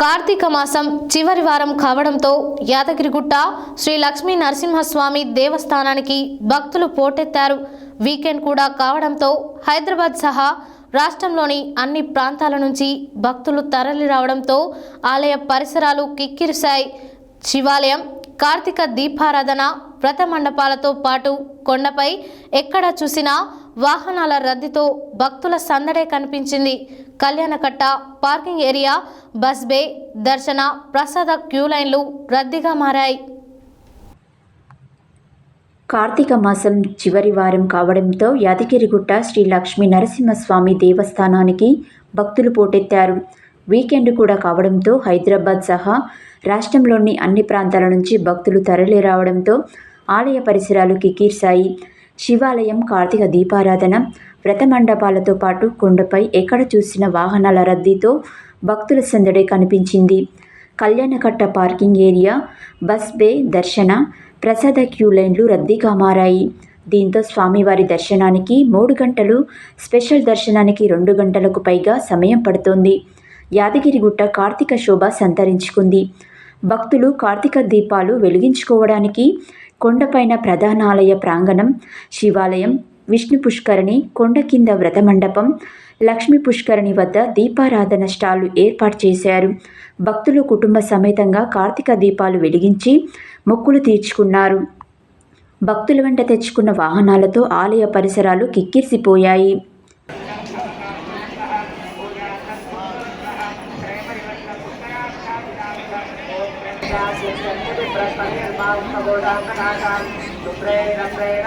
కార్తీక మాసం చివరి వారం కావడంతో యాదగిరిగుట్ట శ్రీ లక్ష్మీ నరసింహస్వామి దేవస్థానానికి భక్తులు పోటెత్తారు. వీకెండ్ కూడా కావడంతో హైదరాబాద్ సహా రాష్ట్రంలోని అన్ని ప్రాంతాల నుంచి భక్తులు తరలి రావడంతో ఆలయ పరిసరాలు కిక్కిరిశాయి. శివాలయం కార్తీక దీపారాధన వ్రత మండపాలతో పాటు కొండపై ఎక్కడ చూసినా వాహనాల రద్దీతో భక్తుల సందడే కనిపించింది. Kalyanakatta parking area bus bay దర్శన ప్రసాద క్యూ లైన్లు రద్దీగా మారాయి. కార్తీక మాసం చివరి వారం కావడంతో యాదగిరిగుట్ట శ్రీ లక్ష్మీ నరసింహస్వామి దేవస్థానానికి భక్తులు పోటెత్తారు. వీకెండ్ కూడా కావడంతో హైదరాబాద్ సహా రాష్ట్రంలోని అన్ని ప్రాంతాల నుంచి భక్తులు తరలి రావడంతో ఆలయ పరిసరాలు కికీర్సాయి శివాలయం కార్తీక దీపారాధన వ్రత మండపాలతో పాటు కొండపై ఎక్కడ చూసిన వాహనాల రద్దీతో భక్తుల సందడే కనిపించింది. Kalyanakatta parking area bus bay దర్శన ప్రసాద క్యూ లైన్లు రద్దీగా మారాయి. దీంతో స్వామివారి దర్శనానికి మూడు గంటలు స్పెషల్ దర్శనానికి రెండు గంటలకు పైగా సమయం పడుతోంది. యాదగిరిగుట్ట కార్తీక శోభ సంతరించుకుంది. భక్తులు కార్తీక దీపాలు వెలిగించుకోవడానికి కొండపైన ప్రధాన ఆలయ ప్రాంగణం శివాలయం విష్ణు పుష్కరిణి కొండ కింద వ్రత మండపం లక్ష్మీ పుష్కరిణి వద్ద దీపారాధన స్టాళ్ళు ఏర్పాటు చేశారు. భక్తులు కుటుంబ సమేతంగా కార్తీక దీపాలు వెలిగించి మొక్కులు తీర్చుకున్నారు. భక్తుల వెంట తెచ్చుకున్న వాహనాలతో ఆలయ పరిసరాలు కిక్కిరిసిపోయాయి. ప్రేరణ ప్రేరణ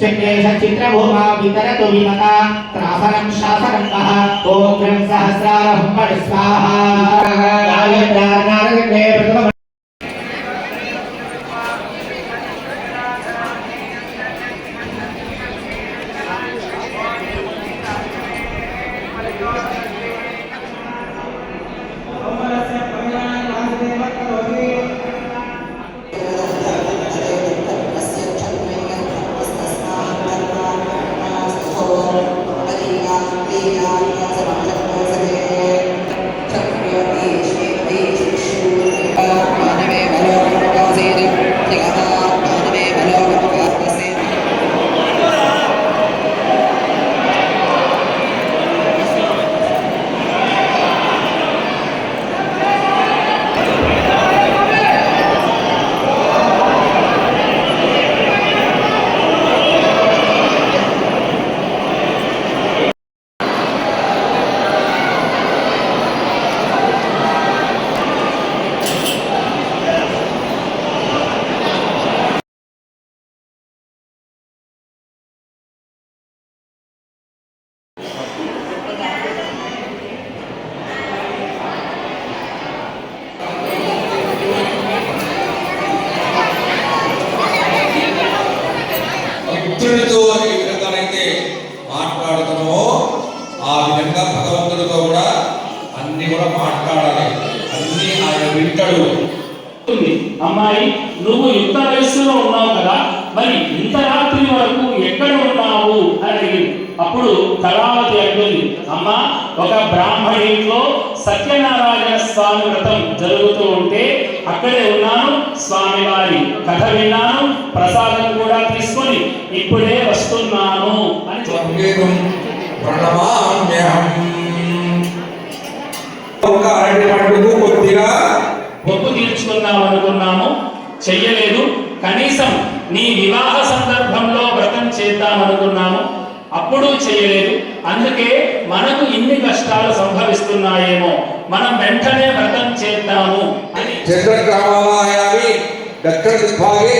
చక్రే స్వాహ చిత్రభూమా వితరతు విమత త్రాసనం శాసనం మహ ఓం సహస్రారం పరిస్వాహ స్వాహ ఏ విధంగానైతే మాట్లాడుతామో ఆ విధంగా భగవంతుడితో కూడా అన్ని కూడా మాట్లాడాలి. అన్ని ఆయన వింటాడు. ఉంది. అమ్మాయి నువ్వు ఇంత వయస్సులో ఉన్నావు కదా మరి ఇంత రాత్రి వరకు ఎక్కడ ఉన్నావు? అని అడిగింది. అప్పుడు కళావతి అంటుంది అమ్మ ఒక బ్రాహ్మణి ఇంట్లో సత్యనారాయణ స్వామి వ్రతం జరుగుతూ ఉంటే అక్కడే ఉన్నాను స్వామి వారి కథ విన్నాను ప్రసాదం కూడా తీసుకొని ఇప్పుడే వస్తున్నాను అని ఒక అరటి పండుగ కొద్దిగా మొక్కు తీర్చుకుందాం అనుకున్నాము చెయ్యలేదు. కనీసం నీ వివాహ సందర్భంలో వ్రతం చేద్దాం అనుకున్నాము. అప్పుడు చేయలేదు. అందుకే మనకు ఇన్ని కష్టాలు సంభవిస్తున్నాయేమో. మనం వెంటనే వ్రతం చేద్దాము అని. చంద్రగ్రామాయామి దక్షిణ దిగ్భాగే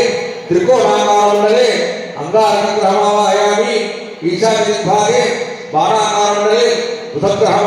త్రికోణాకారుండలే అంగారక గ్రామాయామి ఈశాన్య దిగ్భాగే బాణాకారుండలే బుధగ్రహ